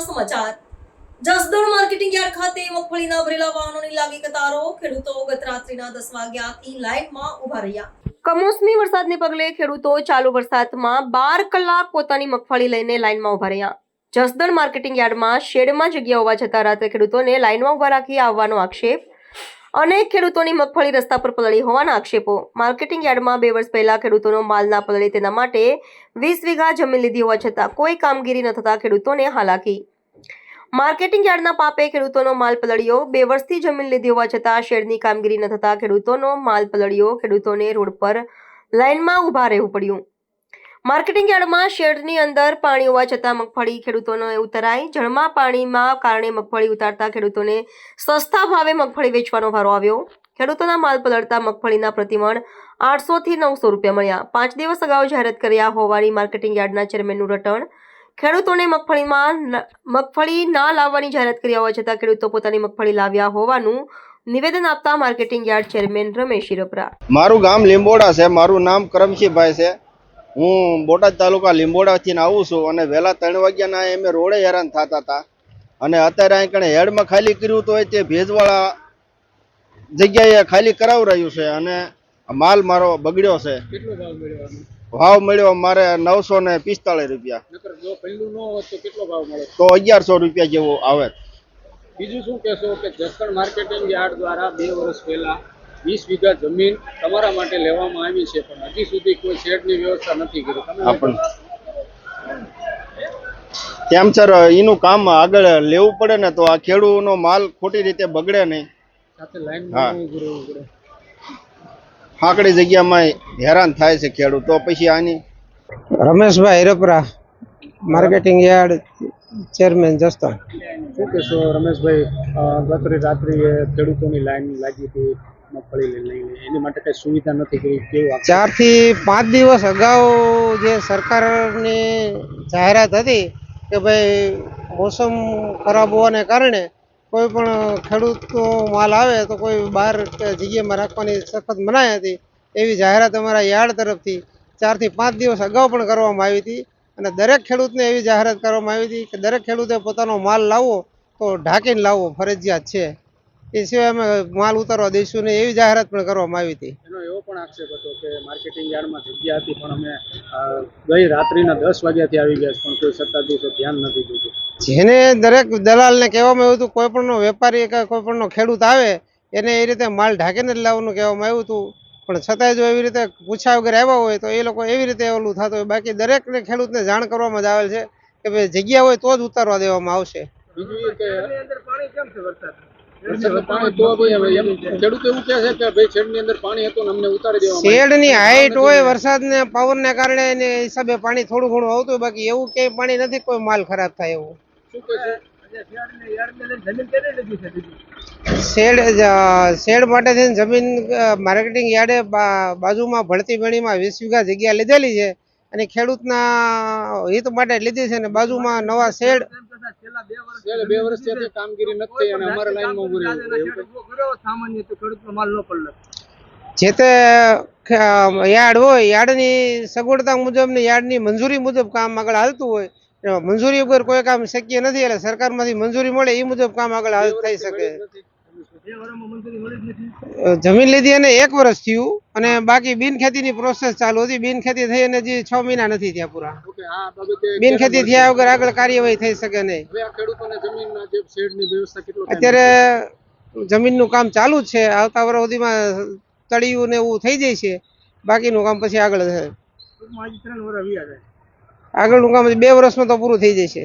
સમાચાર. Jasdan marketing yard ખાતે મગફળીના ભરેલા વાહનોની લાગી કતારો. ખેડૂતો ગત રાત્રિના દસ વાગ્યાથી લાઇનમાં ઊભા રહ્યા. કમોસમી વરસાદને પગલે ખેડૂતો ચાલુ વરસાદમાં બાર કલાક પોતાની મગફળી લઈને લાઇનમાં ઊભા રહ્યા. જસદણ માર્કેટિંગ યાર્ડમાં શેડમાં જગ્યા હોવા છતાં રાત્રે ખેડૂતોને લાઇનમાં ઊભા રાખી આવવાનો આક્ષેપ અનેક ખેડૂતોની મગફળી રસ્તા પર પલળી હોવાના આક્ષેપો. માર્કેટિંગ યાર્ડમાં બે વર્ષ પહેલા ખેડૂતોનો માલ ના પલળે તેના માટે વીસ વીઘા જમીન લીધી હોવા છતાં કોઈ કામગીરી ન થતા ખેડૂતોને હાલાકી. માર્કેટિંગ યાર્ડના પાપે ખેડૂતોનો માલ પલળ્યો. બે વર્ષથી જમીન લીધી હોવા છતાં શેડની કામગીરી ન થતા ખેડૂતોનો માલ પલળ્યો. ખેડૂતોને રોડ પર લાઇનમાં ઊભા રહેવું પડ્યું. માર્કેટિંગ યાર્ડમાં શેડની અંદર પાણી હોવા છતાં મગફળી ખેડૂતોને ઉતરાઈ જળમાં પાણીમાં કારણે મગફળી ઉતારતા ખેડૂતોને સસ્તા ભાવે મગફળી વેચવાનો વારો આવ્યો. ખેડૂતોના માલ પલળતા મગફળીના પ્રતિમણ આઠસોથી નવસો રૂપિયા મળ્યા. પાંચ દિવસ અગાઉ જાહેરાત કર્યા હોવાની માર્કેટિંગ યાર્ડના ચેરમેનનું રટણ. ખેડૂતોને મગફળીમાં મગફળી ના લાવવાની જાહેરાત કર્યા હોવા છતાં ખેડૂતો પોતાની મગફળી લાવ્યા હોવાનું નિવેદન આપતા marketing yard chairman Ramesh Hirpara મારું ગામ લીંબોડા છે. મારું નામ કરમશીભાઈ છે. હું બોટાદ તાલુકા લીંબોડાથી આવું છું અને વહેલા ત્રણ વાગ્યાના એમે રોડે હેરાન થતા હતા. અને અત્યારે અહીં કણે હેડમાં ખાલી કર્યું તો તે ભેજવાળા જગ્યાએ ખાલી કરાવરાયું છે અને માલ મારો બગડ્યો છે. ભાવ મળ્યો આનો? ભાવ મળ્યો મારે નવસો ને પિસ્તાળીસ રૂપિયા. તો કેટલો ભાવ મળે? તો અગિયારસો રૂપિયા જેવો આવે. બીજું શું કહેશો કે જસદણ માર્કેટિંગ યાર્ડ દ્વારા બે વર્ષ પહેલા વીસ વીઘા જમીન તમારા માટે લેવામાં આવી છે પણ હજી સુધી કોઈ શેડની વ્યવસ્થા નથી કરી. તમે સર એનું કામ આગળ લેવું પડે ને તો આ ખેડૂતનો માલ ખોટી રીતે બગડે નહીં. સાથે જગ્યામાં હેરાન થાય છે ખેડૂત તો પછી આની રમેશભાઈ હિરપરા માર્કેટિંગ યાર્ડ ચેરમેન જસ્તા શું કહેશો રમેશભાઈ અ, ગત રાત્રિએ ખેડૂતોની લાઈન લાગી હતી. મગફળી લઈને. એની માટે કઈ સુવિધા નથી કે કેવું ચારથી પાંચ દિવસ અગાઉ જે સરકારની જાહેરાત હતી કે ભાઈ મોસમ ખરાબ હોવાને કારણે કોઈ પણ ખેડૂતનો માલ આવે તો કોઈ બહાર જગ્યામાં રાખવાની સખત મનાઈ હતી, એવી જાહેરાત અમારા યાર્ડ તરફથી ચારથી પાંચ દિવસ અગાઉ પણ કરવામાં આવી હતી. અને દરેક ખેડૂતને એવી જાહેરાત કરવામાં આવી હતી કે દરેક ખેડૂતે પોતાનો માલ લાવવો તો ઢાંકીને લાવવો ફરજિયાત છે. એ સિવાય અમે માલ ઉતારવા દઈશું ને એવી જાહેરાત પણ કરવામાં આવી હતી. એનો એવો પણ આક્ષેપ હતો કે માર્કેટિંગ યાર્ડમાં જગ્યા હતી પણ અમે ગઈ રાત્રિના દસ વાગ્યાથી આવી ગયા પણ કોઈ સત્તાધીશો ધ્યાન નથી દીધું. જેને દરેક દલાલને કહેવામાં આવ્યું હતું કોઈ પણનો વેપારી કે કોઈ પણનો ખેડૂત આવે એને એ રીતે માલ ઢાંકીને જ લાવવાનું કહેવામાં આવ્યું હતું. પણ છતાંય જો એવી રીતે પૂછ્યા વગર આવ્યા હોય તો એ લોકો એવી રીતે ઓલું થતું હોય. બાકી દરેકને ખેડૂતને જાણ કરવામાં જ આવેલ છે કે ભાઈ જગ્યા હોય તો જ ઉતારવા દેવામાં આવશે. બીજું કે પાણી કહે છે ભાઈ શેડની અંદર હોય વરસાદ ને પાવર ઉતારી દેવામાં આવ્યું. શેડની હાઈટ હોય વરસાદને પવનને કારણે એને હિસાબે પાણી થોડું ઘણું આવતું હોય બાકી એવું ક્યાંય પાણી નથી કોઈ માલ ખરાબ થાય એવું. શું કહે છે? શેડ શેડ માટે થઈને જમીન માર્કેટિંગ યાર્ડે બાજુમાં ભળતી ભણીમાં વીસ વીઘા જગ્યા લીધેલી છે. અને ખેડૂતના હિત માટે લીધી છે ને બાજુમાં નવા શેડ બે વર્ષથી કામગીરી નથી અને અમારે લાઈનમાં ઊભું રહેવું પડે. એવું કંઈ? જે તે યાર્ડ હોય યાર્ડની સગવડતા મુજબની યાર્ડની મંજૂરી મુજબ કામ આગળ હાલતું હોય મંજૂરી વગર કોઈ કામ શક્ય નથી એટલે સરકારમાંથી મંજૂરી મળે એ મુજબ કામ આગળ હાલ થઈ શકે જમીન લીધી અને એક વર્ષ થયું અને બાકી બિન ખેતીની પ્રોસેસ ચાલુ હતી. બિન ખેતી થઈ અને હજી છ મહિના નથી થયા પૂરા. બિન ખેતી થયા વગર આગળ કાર્યવાહી થઈ શકે નહીં. અત્યારે જમીનનું કામ ચાલુ છે. આવતા વર્ષ સુધીમાં તળિયું ને એવું થઈ જાય છે. બાકીનું કામ પછી આગળ થશે આગળનું કામ બે વર્ષમાં તો પૂરું થઈ જશે.